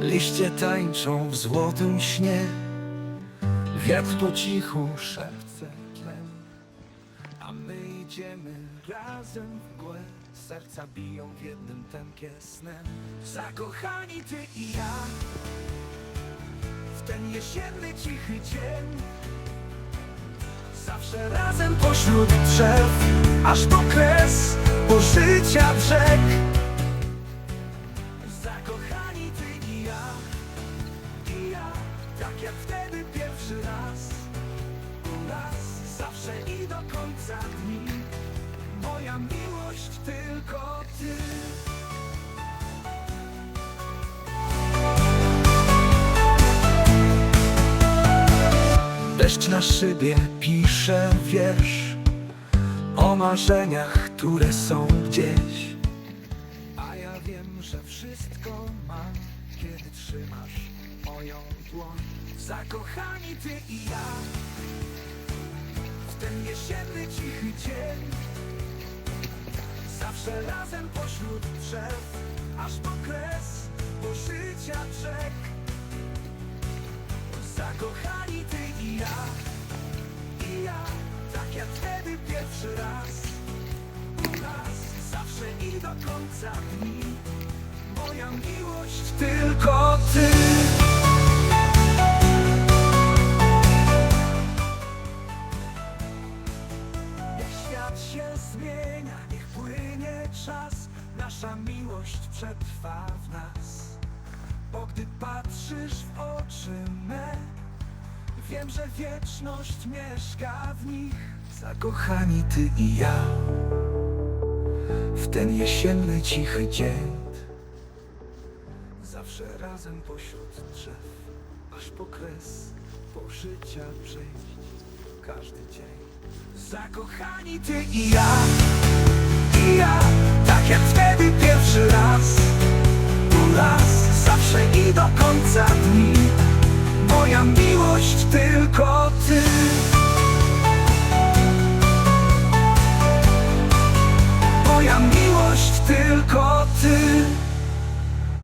Liście tańczą w złotym śnie. Wiatr po cichu szepce tlem A my idziemy razem w mgłę Serca biją w jednym tempie snem. Zakochani ty i ja W ten jesienny cichy dzień. Zawsze razem pośród drzew Aż po kres pożycia brzeg. Zakochani Tak jak wtedy pierwszy raz. U nas zawsze i do końca dni. Moja miłość tylko ty. Deszcz na szybie pisze wiersz O marzeniach, które są gdzieś. A ja wiem, że wszystko mam Kiedy trzymasz moją dłoń. Zakochani ty i ja W ten jesienny cichy dzień. Zawsze razem pośród drzew Aż po kres, po życia brzeg. Zakochani ty i ja I ja, tak jak wtedy pierwszy raz. U nas zawsze i do końca dni. Moja miłość tylko świat się zmienia, niech płynie czas. Nasza miłość przetrwa w nas. Bo gdy patrzysz w oczy me Wiem, że wieczność mieszka w nich. Zakochani ty i ja W ten jesienny cichy dzień. Zawsze razem pośród drzew Aż po kres po życia przejść każdy dzień. Zakochani ty i ja, i ja, tak jak wtedy pierwszy raz. Tu las zawsze i do końca dni, moja miłość tylko ty. Moja miłość tylko